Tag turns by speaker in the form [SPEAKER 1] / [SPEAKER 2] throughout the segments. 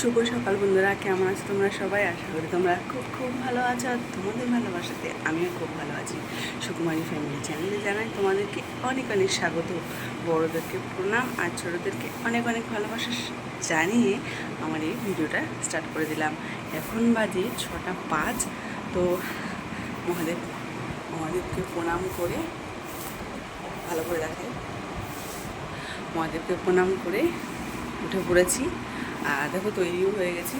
[SPEAKER 1] শুভ সকাল বন্ধুরা, কেমন আছো তোমরা সবাই? আশা করি তোমরা খুব খুব ভালো আছো আর তোমাদের ভালোবাসাতে আমিও খুব ভালো আছি। সুকুমারী ফ্যামিলি চ্যানেলে জানাই তোমাদেরকে অনেক অনেক স্বাগত। বড়োদেরকে প্রণাম আর ছোটোদেরকে অনেক অনেক ভালোবাসা জানিয়ে আমার এই ভিডিওটা স্টার্ট করে দিলাম। এখন বাজে ছটা পাঁচ, তো মহাদেব, মহাদেবকে প্রণাম করে ভালো করে দেখাই মহাদেবকে প্রণাম করে উঠে পড়েছি। আর দেখো তৈরিও হয়ে গেছে।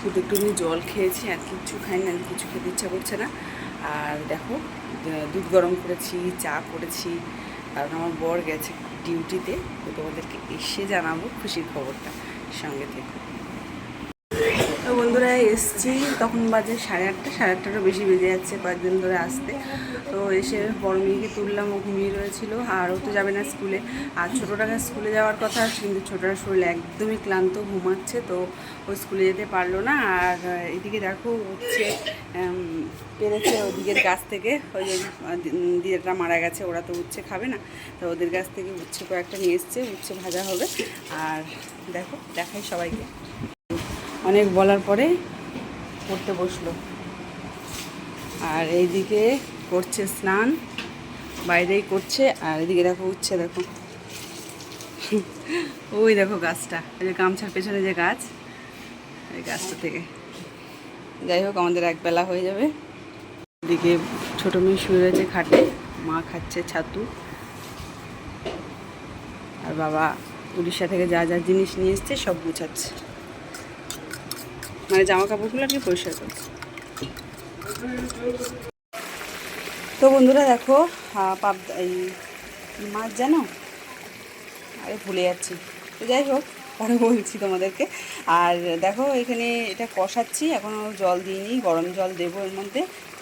[SPEAKER 1] শুধু একটুখানি জল খেয়েছি, আর কিচ্ছু খাই না কিছু খেতে ইচ্ছা করছে না। আর দেখো দুধ গরম করেছি, চা করেছি, কারণ আমার বর গেছে ডিউটিতে। তো তোমাদেরকে এসে জানাব খুশির খবরটা সঙ্গে থেকে। বন্ধুরা এসছি, তখন বাজে সাড়ে আটটা, সাড়ে আটটারও বেশি বেজে যাচ্ছে কয়েকদিন ধরে আসতে। তো এসে বড় মেয়েকে তুললাম, ও ঘুমিয়ে রয়েছিল, আর ও তো যাবে না স্কুলে। আর ছোটোটাকে স্কুলে যাওয়ার কথা, কিন্তু ছোটোটার শরীর একদমই ক্লান্ত, ঘুমাচ্ছে, তো ও স্কুলে যেতে পারল না। আর এদিকে দেখো হচ্ছে পেরেছে ওদিকের গাছ থেকে, ওই যে দিদিটা মারা গেছে, ওরা তো উচ্ছে খাবে না। তো ওদের গাছ থেকে উচ্ছে কয়েকটা নিয়ে এসছে, উচ্ছে ভাজা হবে। আর দেখো, দেখাই সবাইকে। অনেক বলার পরে পড়তে বসল। আর এইদিকে করছে স্নান, বাইরেই করছে, আর এদিকে দেখো উঠছে দেখো। ওই দেখো গাছটা ওই যে গামছার পেছনে যে গাছ ওই গাছটা থেকে। যাই হোক, আমাদের একবেলা হয়ে যাবে। এদিকে ছোটো মেয়ে শুয়ে রয়েছে খাটে, মা খাচ্ছে ছাতু। আর বাবা উড়িষ্যা থেকে যা যা জিনিস নিয়ে এসছে সব গুছাচ্ছে। মানে জামা কাপড়গুলো আর কি পরিষ্কার করছে। তো বন্ধুরা দেখো পাব এই মাছ জানো? আরে ভুলে যাচ্ছি। তো যাই হোক পরে বলছি তোমাদেরকে। আর দেখো, এখানে এটা কষাচ্ছি এখনও জল দিইনি, গরম জল দেবো এর মধ্যে।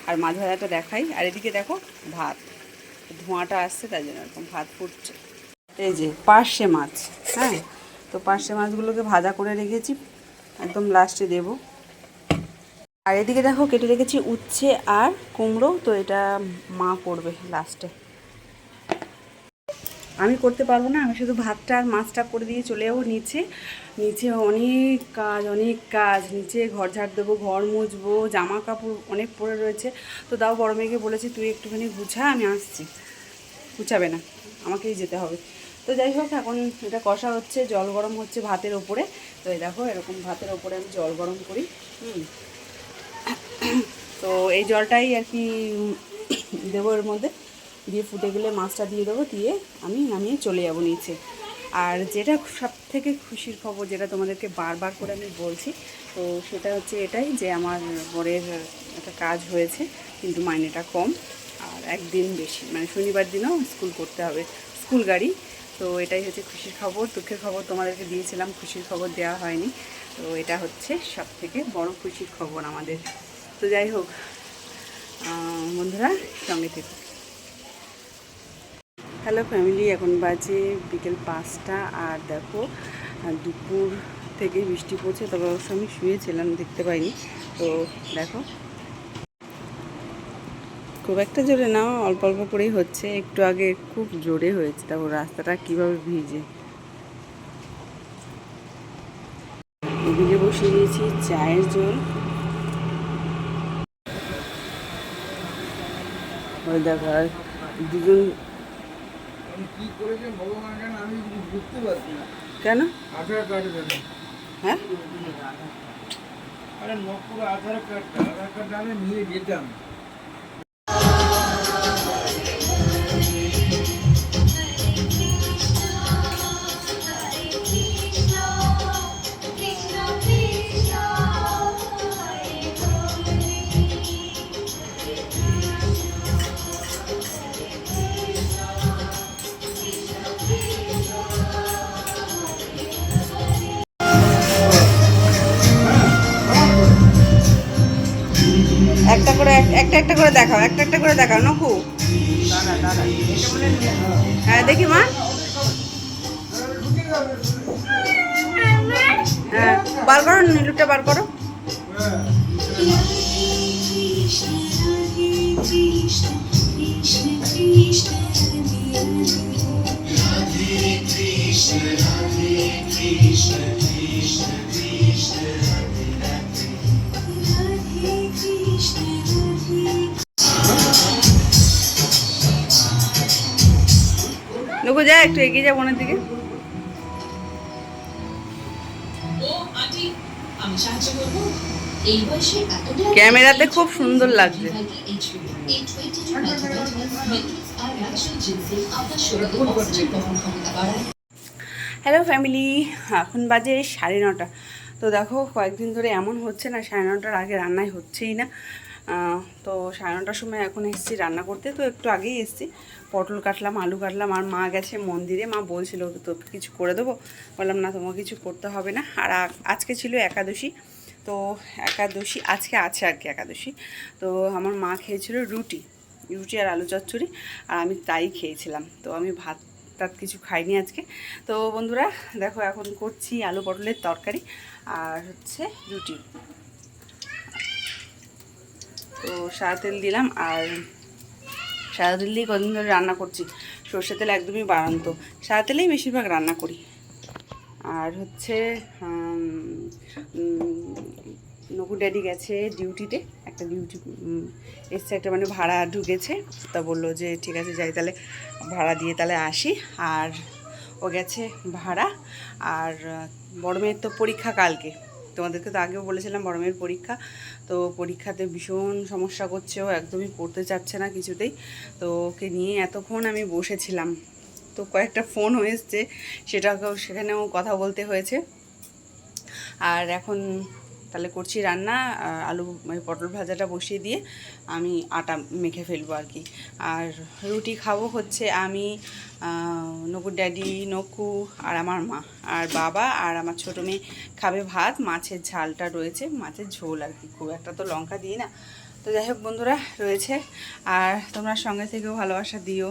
[SPEAKER 1] আর মাছ ভাজাটা দেখাই। আর এদিকে দেখো, ভাত। ধোঁয়াটা আসছে তাই জন্য এরকম ভাত ফুটছে। এই যে পার্শে মাছ হ্যাঁ? তো পার্শে মাছগুলোকে ভাজা করে রেখেছি। একদম লাস্টে দেবো। আর এদিকে দেখো কেটে রেখেছি উচ্ছে আর কুমড়ো, তো এটা মা করবে লাস্টে আমি করতে পারব না, আমি শুধু ভাতটা আর মাছটা করে দিয়ে চলে যাব নিচে নিচে অনেক কাজ অনেক কাজ। নিচে ঘর ঝাড় দেবো, ঘর মুছবো জামা কাপড় অনেক পরে রয়েছে। তো দাও বড় মেয়েকে বলেছি, তুই একটুখানি গুছা, আমি আসছি। গুছাবে না, আমাকেই যেতে হবে। তো যাই হোক, এখন এটা কষা হচ্ছে, জল গরম হচ্ছে ভাতের ওপরে। তো এই দেখো, এরকম ভাতের ওপরে আমি জল গরম করি, হুম। তো এই জলটাই আর কি দেবো এর মধ্যে। দিয়ে ফুটে গেলে মাছটা দিয়ে দেবো, দিয়ে আমি নামিয়ে চলে যাব নিচে। আর যেটা সব থেকে খুশির খবর, যেটা তোমাদেরকে বারবার করে আমি বলছি, তো সেটা হচ্ছে এটাই যে আমার বরের একটা কাজ হয়েছে, কিন্তু মাইনেটা কম, আর একদিন বেশি। মানে শনিবার দিনও স্কুল করতে হবে, স্কুল গাড়ি। তো এটাই হচ্ছে খুশির খবর, দুঃখের খবর তোমাদেরকে দিয়েছিলাম, খুশির খবর দেওয়া হয়নি। তো এটা হচ্ছে সব থেকে বড় খুশির খবর আমাদের। তো যাই হোক বন্ধুরা, সঙ্গে থেকে। হ্যালো ফ্যামিলি এখন বাজে বিকেল পাঁচটা, আর দেখো দুপুর থেকে বৃষ্টি পড়ছে, তবে অবশ্য আমি শুয়েছিলাম, দেখতে পাইনি। তো দেখো খুব একটা জোরে না অল্প অল্প করেই হচ্ছে। একটু আগে খুব জোরে হয়েছে তারপর রাস্তাটা কীভাবে ভিজে। এদিকে বসিয়ে দিয়েছি চায়ের জল। ওই দেখো আর দুজন কেন?
[SPEAKER 2] আধার কার্ড
[SPEAKER 1] হ্যাঁ?
[SPEAKER 2] আরে নকুর আধার কার্ডটা আধার কার্ডটা আমি নিয়ে যেতাম।
[SPEAKER 1] একটা করে একটা একটা করে দেখাও একটা একটা করে দেখাও নকু। হ্যাঁ দেখি মা। হ্যাঁ বার করো নীলুটা বার করো।
[SPEAKER 3] Krishna,
[SPEAKER 1] যা একটু এগিয়ে যা বোনের দিকে। ক্যামেরাতে খুব সুন্দর লাগছে।
[SPEAKER 3] এই 22 মেগাবাইট মেট্রিক্স আর ন্যাচারাল জিন্সে আপনার শরীরে অক্সিজেন বহন ক্ষমতা বাড়ায়।
[SPEAKER 1] হ্যালো ফ্যামিলি এখন বাজে সাড়ে নটা। তো দেখো কয়েকদিন ধরে এমন হচ্ছে না সাড়ে নটার আগে রান্নাই হচ্ছেই না। তো সাড়ে নটার সময় এখন এসেছি রান্না করতে, তো একটু আগেই এসেছি। পটল কাটলাম, আলু কাটলাম, আর মা গেছে মন্দিরে। মা বলছিল, তো কিছু করে দেবো? বললাম, না, তোমাকে কিছু করতে হবে না। আর আজকে ছিল একাদশী, তো একাদশী, আজকে আছে আর কি একাদশী। তো আমার মা খেয়েছিল রুটি রুটি আর আলু চচ্চড়ি, আর আমি তাই খেয়েছিলাম। তো আমি ভাত টাত কিছু খাইনি আজকে। তো বন্ধুরা, দেখো এখন করছি আলু পটলের তরকারি, আর হচ্ছে রুটি। তো সাদা তেল দিলাম আর সাদা তেল দিয়ে কদিন ধরে রান্না করছি। সর্ষে তেল একদমই বাড়ান্ত। সাদা তেলেই বেশিরভাগ রান্না করি। আর হচ্ছে নকু ড্যাডি গেছে ডিউটিতে। একটা ডিউটি এসছে একটা মানে ভাড়া ঢুকেছে। তা বলল যে, ঠিক আছে, যাই তাহলে, ভাড়া দিয়ে তাহলে আসি। আর ও গেছে ভাড়া। আর, বড় মেয়ের তো পরীক্ষা কালকে। তোমাদেরকে তো আগেও বলেছিলাম বড় মেয়ের পরীক্ষা। তো পরীক্ষাতে ভীষণ সমস্যা করছে, ও একদমই পড়তে চাচ্ছে না কিছুতেই। তো ওকে নিয়ে এতক্ষণ আমি বসেছিলাম। তো কয়েকটা ফোন হয়েছে সেটাকেও সেখানেও কথা বলতে হয়েছে। আর এখন তাহলে করছি রান্না আলু পটল ভাজাটা বসিয়ে দিয়ে আমি আটা মেখে ফেলব আর কি। আর রুটি খাব হচ্ছে আমি নকুর ড্যাডি, নকু আর আমার মা। আর বাবা আর আমার ছোটো মেয়ে খাবে ভাত, মাছের ঝালটা রয়েছে, মাছের ঝোল আর কি। খুব একটা তো লঙ্কা দিই না। তো যাই হোক বন্ধুরা, রয়েছে। আর তোমরা সঙ্গে থেকেও ভালোবাসা দিও।